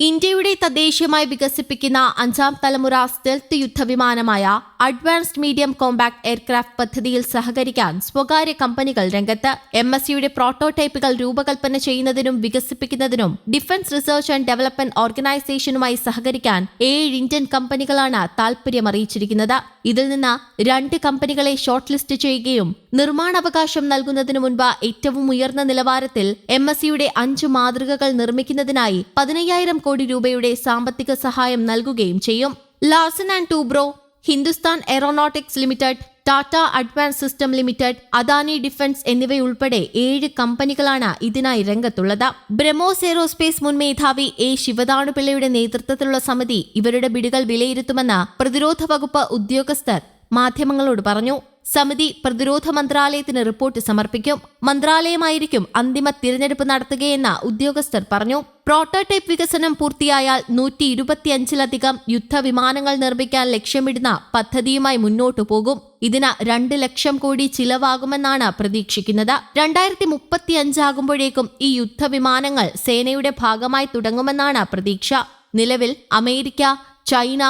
ഇന്ത്യയുടെ തദ്ദേശീയമായി വികസിപ്പിക്കുന്ന അഞ്ചാം തലമുറ സ്റ്റെൽത്ത് യുദ്ധവിമാനമായ അഡ്വാൻസ്ഡ് മീഡിയം കോമ്പാക്ട് എയർക്രാഫ്റ്റ് പദ്ധതിയിൽ സഹകരിക്കാൻ സ്വകാര്യ കമ്പനികൾ രംഗത്ത് എം എസ് സിയുടെ പ്രോട്ടോടൈപ്പുകൾ രൂപകൽപ്പന ചെയ്യുന്നതിനും വികസിപ്പിക്കുന്നതിനും ഡിഫൻസ് റിസർച്ച് ആൻഡ് ഡെവലപ്മെന്റ് ഓർഗനൈസേഷനുമായി സഹകരിക്കാൻ ഏഴ് ഇന്ത്യൻ കമ്പനികളാണ് താൽപര്യം അറിയിച്ചിരിക്കുന്നത് ഇതിൽ നിന്ന് രണ്ട് കമ്പനികളെ ഷോർട്ട് ലിസ്റ്റ് ചെയ്യുകയും നിർമ്മാണാവകാശം നൽകുന്നതിനു മുൻപ് ഏറ്റവും ഉയർന്ന നിലവാരത്തിൽ എം എസ് സിയുടെ അഞ്ച് മാതൃകകൾ നിർമ്മിക്കുന്നതിനായി പതിനയ്യായിരം കോടി രൂപയുടെ സാമ്പത്തിക സഹായം നൽകുകയും ചെയ്യും. Larsen and Toubro Hindustan aeronautics limited Tata advance system limited Adani defence എന്നിവയുൾപ്പെടെ ഏഴ് കമ്പനികളാണ് ഇതിനായി രംഗത്തുള്ളത്. ബ്രഹ്മോസ് എയ്റോസ്പേസ് മുൻ മേധാവി എ ശിവദാണുപിള്ളയുടെ നേതൃത്വത്തിലുള്ള സമിതി ഇവരുടെ ബിഡുകൾ വിലയിരുത്തുമെന്ന് പ്രതിരോധ വകുപ്പ് ഉദ്യോഗസ്ഥർ മാധ്യമങ്ങളോട് പറഞ്ഞു സമിതി പ്രതിരോധ മന്ത്രാലയത്തിന് റിപ്പോർട്ട് സമർപ്പിക്കും മന്ത്രാലയമായിരിക്കും അന്തിമ തിരഞ്ഞെടുപ്പ് നടത്തുകയെന്ന് ഉദ്യോഗസ്ഥർ പറഞ്ഞു. പ്രോട്ടോടൈപ്പ് വികസനം പൂർത്തിയായാൽ നൂറ്റി ഇരുപത്തിയഞ്ചിലധികം യുദ്ധവിമാനങ്ങൾ നിർമ്മിക്കാൻ ലക്ഷ്യമിടുന്ന പദ്ധതിയുമായി മുന്നോട്ടു പോകും. ഇതിന് രണ്ട് ലക്ഷം കോടി ചിലവാകുമെന്നാണ് പ്രതീക്ഷിക്കുന്നത്. രണ്ടായിരത്തി മുപ്പത്തിയഞ്ചാകുമ്പോഴേക്കും ഈ യുദ്ധവിമാനങ്ങൾ സേനയുടെ ഭാഗമായി തുടങ്ങുമെന്നാണ് പ്രതീക്ഷ. നിലവിൽ അമേരിക്ക ചൈന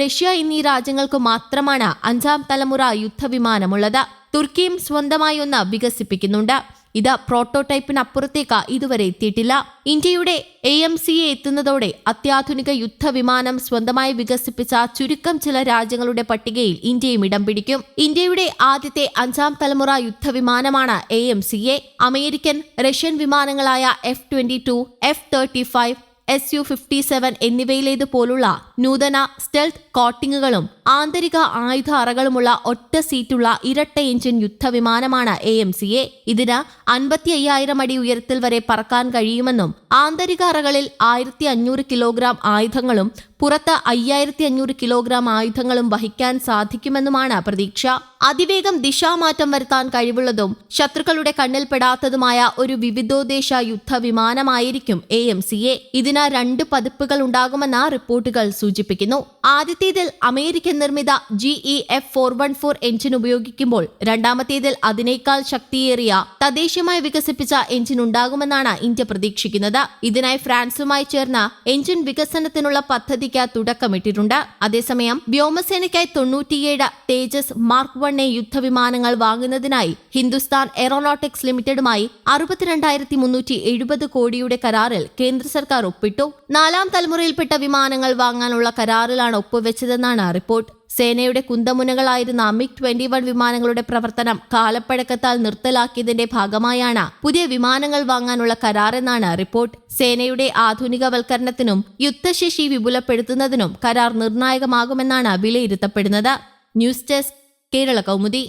റഷ്യ എന്നീ രാജ്യങ്ങൾക്ക് മാത്രമാണ് അഞ്ചാം തലമുറ യുദ്ധവിമാനമുള്ളത്. തുർക്കിയും സ്വന്തമായി ഒന്ന് വികസിപ്പിക്കുന്നുണ്ട്. ഇത് പ്രോട്ടോടൈപ്പിനപ്പുറത്തേക്ക് ഇതുവരെ എത്തിയിട്ടില്ല. ഇന്ത്യയുടെ എ എം സി എ എത്തുന്നതോടെ അത്യാധുനിക യുദ്ധവിമാനം സ്വന്തമായി വികസിപ്പിച്ച ചുരുക്കം ചില രാജ്യങ്ങളുടെ പട്ടികയിൽ ഇന്ത്യയും ഇടം പിടിക്കും. ഇന്ത്യയുടെ ആദ്യത്തെ അഞ്ചാം തലമുറ യുദ്ധവിമാനമാണ് A M C A American Russian വിമാനങ്ങളായ F twenty two F thirty five S U fifty seven എന്നിവയിലേതുപോലുള്ള നൂതന സ്റ്റെൽത്ത് കോട്ടിങ്ങുകളും ആന്തരിക ആയുധ അറകളുമുള്ള ഒറ്റ സീറ്റുള്ള ഇരട്ട എഞ്ചിൻ യുദ്ധവിമാനമാണ് എ എം സി എ. ഇതിന് അൻപത്തി അയ്യായിരം അടി ഉയരത്തിൽ വരെ പറക്കാൻ കഴിയുമെന്നും ആന്തരിക അറകളിൽ ആയിരത്തി അഞ്ഞൂറ് കിലോഗ്രാം ആയുധങ്ങളും പുറത്ത് അയ്യായിരത്തി അഞ്ഞൂറ് കിലോഗ്രാം ആയുധങ്ങളും വഹിക്കാൻ സാധിക്കുമെന്നുമാണ് പ്രതീക്ഷ. അതിവേഗം ദിശാമാറ്റം വരുത്താൻ കഴിവുള്ളതും ശത്രുക്കളുടെ കണ്ണിൽപ്പെടാത്തതുമായ ഒരു വിവിധോദ്ദേശ യുദ്ധ വിമാനമായിരിക്കും എ എം സി എ. ഇതിന് രണ്ട് പതിപ്പുകൾ ഉണ്ടാകുമെന്ന് റിപ്പോർട്ടുകൾ സൂചിപ്പിക്കുന്നു. ആദ്യത്തേതിൽ അമേരിക്കൻ നിർമ്മിത G E F four one four engine ഉപയോഗിക്കുമ്പോൾ രണ്ടാമത്തേതിൽ അതിനേക്കാൾ ശക്തിയേറിയ തദ്ദേശീയമായി വികസിപ്പിച്ച എഞ്ചിൻ ഉണ്ടാകുമെന്നാണ് ഇന്ത്യ പ്രതീക്ഷിക്കുന്നത്. ഇതിനായി ഫ്രാൻസുമായി ചേർന്ന എഞ്ചിൻ വികസനത്തിനുള്ള പദ്ധതിക്ക് തുടക്കമിട്ടിട്ടുണ്ട്. അതേസമയം വ്യോമസേനയ്ക്കായി തൊണ്ണൂറ്റിയേഴ് തേജസ് മാർക്ക് വൺ എ യുദ്ധവിമാനങ്ങൾ വാങ്ങുന്നതിനായി ഹിന്ദുസ്ഥാൻ എയറോനോട്ടിക്സ് ലിമിറ്റഡുമായി അറുപത്തിരണ്ടായിരത്തി മുന്നൂറ്റി എഴുപത് കോടിയുടെ കരാറിൽ കേന്ദ്ര സർക്കാർ ഒപ്പിട്ടു. നാലാം തലമുറയിൽപ്പെട്ട വിമാനങ്ങൾ വാങ്ങാനുള്ള കരാറിലാണ് ഒപ്പുവെച്ചതെന്നാണ് റിപ്പോർട്ട്. സേനയുടെ കുന്തമുനകളായിരുന്ന മിഗ് ട്വന്റി വൺ വിമാനങ്ങളുടെ പ്രവർത്തനം കാലപ്പഴക്കത്താൽ നിർത്തലാക്കിയതിന്റെ ഭാഗമായാണ് പുതിയ വിമാനങ്ങൾ വാങ്ങാനുള്ള കരാറെന്നാണ് റിപ്പോർട്ട്. സേനയുടെ ആധുനികവൽക്കരണത്തിനും യുദ്ധശേഷി വിപുലപ്പെടുത്തുന്നതിനും കരാർ നിർണായകമാകുമെന്നാണ് വിലയിരുത്തപ്പെടുന്നത്. News desk Kerala Kaumudi.